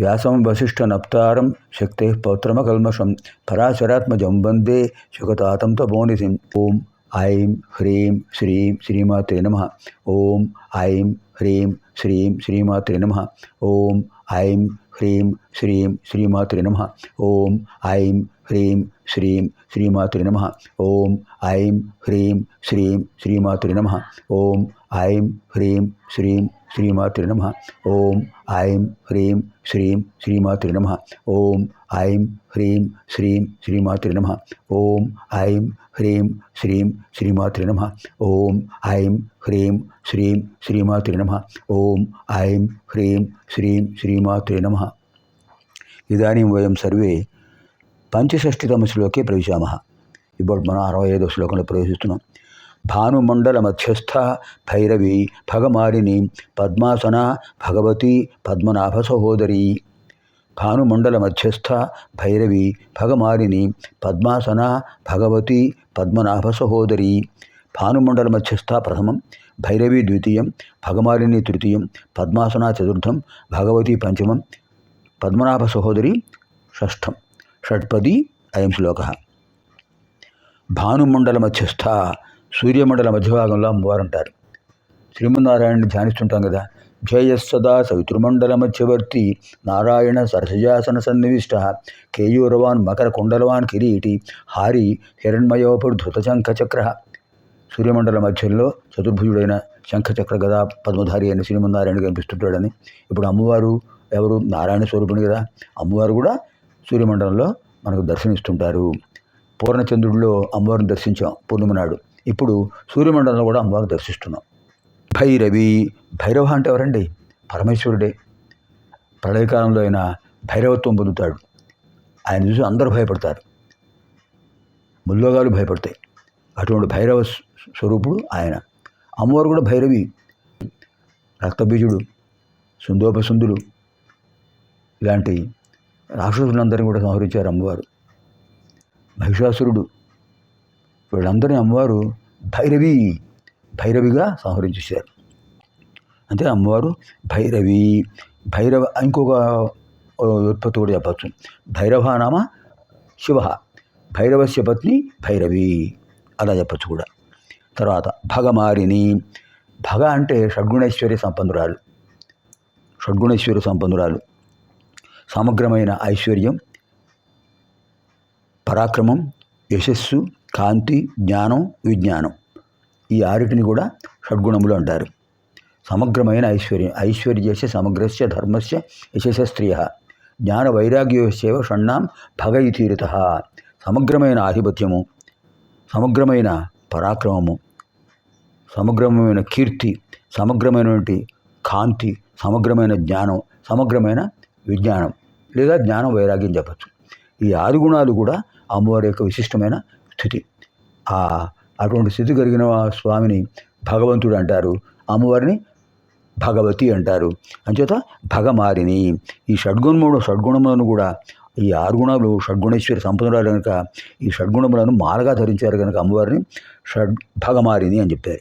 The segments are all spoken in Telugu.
व्यासम वशिष्ठ व्यासं वसिष्ठनप्तारं शक्तेः पौत्रमकल्मषं पराशरात्मजं वंदे सुगतातं तपोनिधिम्। ॐ ऐं ह्रीं श्रीं श्रीमात्रे नमः। ॐ ऐं ह्रीं श्रीं श्रीमात्रे नमः। ॐ ऐं ह्रीं श्रीं श्रीमात्रे नमः। ॐ ऐं ह्रीं श्रीं श्रीमात्रे नमः। ॐ ऐं ह्रीं श्रीं श्रीमात्रे नमः। ओम ऐं ह्रीं श्रीं శ్రీమాతృ నమ. ఓం ఐం హ్రీం శ్రీం శ్రీమాతృ నమ. ఓం ఐం హ్రీం శ్రీం శ్రీమాతృ నమ. ఓం ఐం హ్రీం శ్రీం శ్రీమాతృ నమ. ఓం ఐం హ్రీం శ్రీం శ్రీమాతృ నమ. ఓం ఐం హ్రీం శ్రీం శ్రీమాతృ నమ. ఇదాनीं వయం సర్వే పంచషష్టితమ శ్లోకే ప్రవేశామः. ఇప్పుడు మనం అరవై ఐదో శ్లోకంలో ప్రవేశిస్తున్నాం. భానుమండల మధ్యస్థ భైరవి భగమారిని పద్మాసన భగవతి పద్మనాభ సహోదరి భానుమండల మధ్యస్థ భైరవి భగమారిని పద్మాసన భగవతి పద్మనాభ సహోదరి భానుమండల మధ్యస్థ ప్రథమం భైరవి ద్వితీయం భగమాలిని తృతీయం పద్మాసన చతుర్థం భగవతి పంచమం పద్మనాభ సహోదరి షష్ఠం షట్పది అయం శ్లోక భానుమండల మధ్యస్థ సూర్యమండల మధ్యభాగంలో అమ్మవారు ఉంటారు. శ్రీమన్నారాయణని ధ్యానిస్తుంటాం కదా. జయస్సదా సవితృమండల మధ్యవర్తి నారాయణ సరసజాసన సన్నివిష్ట కేయూరవాన్ మకర కుండలవాన్ కిరీటి హారి హిరణ్మయోపుడు ధృతశంఖచక్ర సూర్యమండల మధ్యలో చతుర్భుజుడైన శంఖచక్ర గదా పద్మధారి అయిన శ్రీమన్నారాయణ కనిపిస్తుంటాడని. ఇప్పుడు అమ్మవారు ఎవరు? నారాయణ స్వరూపుని కదా. అమ్మవారు కూడా సూర్యమండలంలో మనకు దర్శనిస్తుంటారు పూర్ణచంద్రుడిలో అమ్మవారిని దర్శించాం. పూర్ణిమ నాడు. ఇప్పుడు సూర్యమండలంలో కూడా అమ్మవారిని దర్శిస్తున్నాం. భైరవి భైరవ అంటే ఎవరండి? పరమేశ్వరుడే. ప్రళయకాలంలో ఆయన భైరవత్వం పొందుతాడు. ఆయన చూసి అందరూ భయపడతారు. ముల్లోగాలు భయపడతాయి. అటువంటి భైరవ స్వరూపుడు ఆయన. అమ్మవారు కూడా భైరవి. రక్తబీజుడు సుందోపసుందుడు ఇలాంటి రాక్షసులందరినీ కూడా సంహరించారు అమ్మవారు. మహిషాసురుడు. వీళ్ళందరినీ అమ్మవారు భైరవి భైరవిగా సంహరించేశారు. అంటే అమ్మవారు భైరవి భైరవ ఇంకొక ఉత్పత్తి కూడా చెప్పచ్చు. భైరవ నామ శివ భైరవస్య పత్ని భైరవి అలా చెప్పచ్చు కూడా. తర్వాత భగమారిని భగ అంటే షడ్గుణేశ్వరి సంపన్నురాలు షడ్గుణేశ్వరి సంపన్నురాలు. సమగ్రమైన ఐశ్వర్యం పరాక్రమం యశస్సు కాంతి జ్ఞానం విజ్ఞానం. ఈ ఆరిటిని కూడా షడ్గుణములు అంటారు. సమగ్రమైన ఐశ్వర్యం. ఐశ్వర్యస్య సమగ్రస్య ధర్మస్య యశస్త్రియ జ్ఞాన వైరాగ్యస్యవ షణ్ణాం భగ సమగ్రమైన ఆధిపత్యము. సమగ్రమైన పరాక్రమము. సమగ్రమైన కీర్తి. సమగ్రమైనటువంటి కాంతి. సమగ్రమైన జ్ఞానం. సమగ్రమైన విజ్ఞానం. లేదా జ్ఞానం వైరాగ్యం చెప్పచ్చు. ఈ ఆరు గుణాలు కూడా అమ్మవారి యొక్క విశిష్టమైన స్థితి. ఆ అటువంటి స్థితి కలిగిన స్వామిని భగవంతుడు అంటారు. అమ్మవారిని భగవతి అంటారు. అంచేత భగమారిని ఈ షడ్గుణముడు షడ్గుణములను కూడా ఈ ఆరుగుణాలు షడ్గుణేశ్వరి సంపన్నురాలు కనుక ఈ షడ్గుణములను మాలగా ధరించారు కనుక అమ్మవారిని షడ్ భగమారిని అని చెప్పారు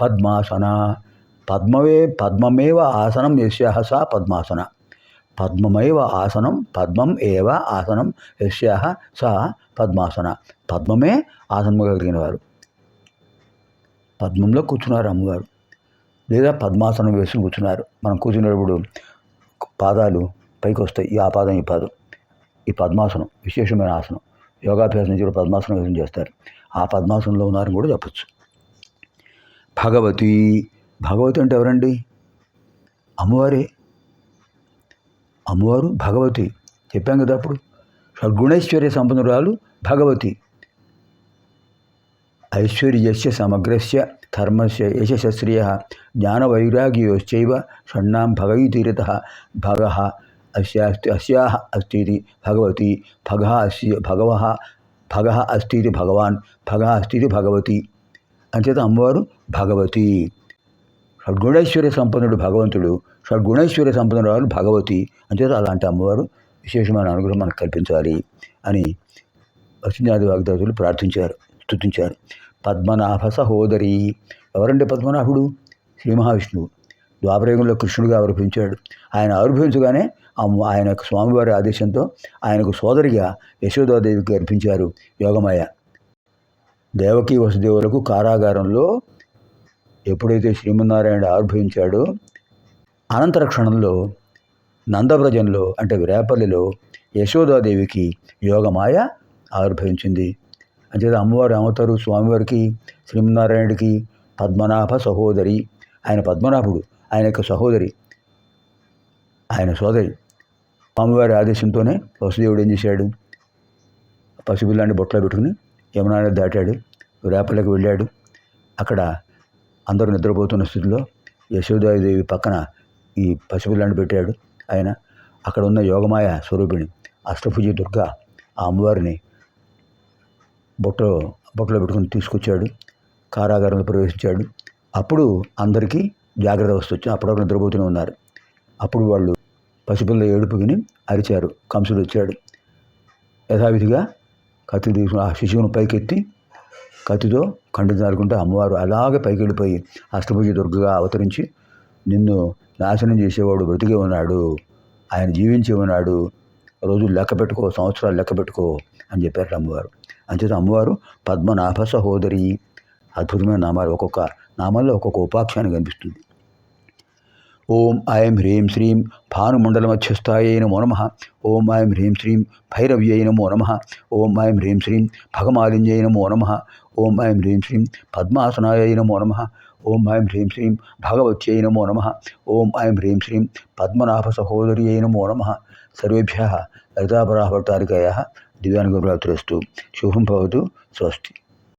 పద్మాసన. పద్మవే పద్మమేవ ఆసనం యస్యాహ సా పద్మాసన. పద్మమైవ ఆసనం పద్మం ఏవ ఆసనం యస్యాహ సా పద్మాసన. పద్మమే ఆసనముగా కలిగిన వారు పద్మంలో కూర్చున్నారు అమ్మవారు లేదా పద్మాసనం వేసుకుని కూర్చున్నారు. మనం కూర్చునేటప్పుడు పాదాలు పైకి వస్తాయి. ఈ ఆ పాదం ఈ పాదం. ఈ పద్మాసనం విశేషమైన ఆసనం. యోగాభ్యాసం నుంచి కూడా పద్మాసనం వేసం చేస్తారు. ఆ పద్మాసనంలో ఉన్నారని కూడా చెప్పచ్చు. భగవతి. భగవతి అంటే ఎవరండి? అమ్మవారే. అమ్మవారు భగవతి. చెప్పాం కదా అప్పుడు. షడ్గుణైశ్వర్య సంపన్నురాలు భగవతి. ఐశ్వర్యస్య సమగ్రస్య ధర్మస్య యశశస్త్రియ జ్ఞానవైరాగ్యోశ్చైవ షణ్ణాం భగవతీరిత భగ అస్యాస్తి అస్యాహ అస్తి భగవతి. భగ అస్య భగవ భగ అస్తి భగవాన్ భగ అస్తి భగవతి. అంచేత అమ్మవారు భగవతి. షడ్గుణైశ్వర్య సంపన్నుడు భగవంతుడు. షడ్గుణైశ్వర్య సంపద వారు భగవతి అంచేత అలాంటి అమ్మవారు విశేషమైన అనుగ్రహం మనకు కల్పించాలి అని వసింజాది వాగ్దాతులు ప్రార్థించారు స్థుతించారు పద్మనాభ సహోదరి ఎవరంటే పద్మనాభుడు? శ్రీ మహావిష్ణువు. ద్వాపరయుగంలో కృష్ణుడిగా ఆవిర్భించాడు ఆయన ఆవిర్భవించగానే ఆయన యొక్క స్వామివారి ఆదేశంతో ఆయనకు సోదరిగా యశోదాదేవికి అర్పించారు యోగమాయ దేవకీ వసుదేవులకు కారాగారంలో ఎప్పుడైతే శ్రీమన్నారాయణ ఆవిర్భవించాడో అనంతర క్షణంలో నందవ్రజంలో అంటే రేపల్లిలో యశోదాదేవికి యోగమాయ ఆవిర్భవించింది. అంచేత అమ్మవారు ఏమవుతారు? స్వామివారికి శ్రీమన్నారాయణుడికి పద్మనాభ సహోదరి. ఆయన పద్మనాభుడు ఆయన యొక్క సహోదరి ఆయన సోదరి. స్వామివారి ఆదేశంతోనే వసుదేవుడు ఏం చేశాడు? పసిపిల్లాన్ని బొట్లో పెట్టుకుని యమునా దాటాడు. రేపల్లకి వెళ్ళాడు. అక్కడ అందరూ నిద్రపోతున్న స్థితిలో యశోదాదేవి పక్కన ఈ పసిపిల్లాన్ని పెట్టాడు. ఆయన అక్కడ ఉన్న యోగమాయ స్వరూపిణి అష్టభుజి దుర్గా ఆ అమ్మవారిని బొట్టలో బొట్టలో పెట్టుకుని తీసుకొచ్చాడు. కారాగారంలో ప్రవేశించాడు. అప్పుడు అందరికీ జాగ్రత్త వస్తూ వచ్చింది. అప్పటివరకు నిద్రపోతూనే ఉన్నారు. అప్పుడు వాళ్ళు పసిపిల్ల ఏడుపు విని అరిచారు. కంసుడు వచ్చాడు. యథావిధిగా కత్తి తీసుకుని ఆ శిశువును పైకెత్తి కత్తితో ఖండించాలనుకుంటే అమ్మవారు అలాగే పైకి వెళ్ళిపోయి అష్టభుజి దుర్గగా అవతరించి నిన్ను నాశనం చేసేవాడు బ్రతికే ఉన్నాడు ఆయన జీవించి ఉన్నాడు రోజులు లెక్క పెట్టుకో సంవత్సరాలు లెక్క పెట్టుకో అని చెప్పారు అమ్మవారు. అంచేత అమ్మవారు పద్మనాభ సహోదరి అద్భుతమైన నామాలు ఒక్కొక్క నామాల్లో ఒక్కొక్క ఉపాఖ్యానం కనిపిస్తుంది. ఓం ఐం హ్రీం శ్రీం భానుమండలమధ్యస్థాయై నమో నమ. ఓం ఐం హ్రీం శ్రీం భైరవ్యై నమో నమ. ఓం ఐం హ్రీం శ్రీం భగమాలింజై నమో నమ. ఓం ఐం హ్రీం శ్రీం పద్మాసనాయై నమో నమ. ఓం ఐం హ్రీం శ్రీం భగవత్యై నమో నమ. ఓం ఐం హ్రీం శ్రీం పద్మనాభ సహోదర్యై నమో నమ. సర్వేభ్య లలితాపరాభట్టారికయ దివ్యానుగ్రహాతురస్తు శుభం భవతు. స్వస్తి.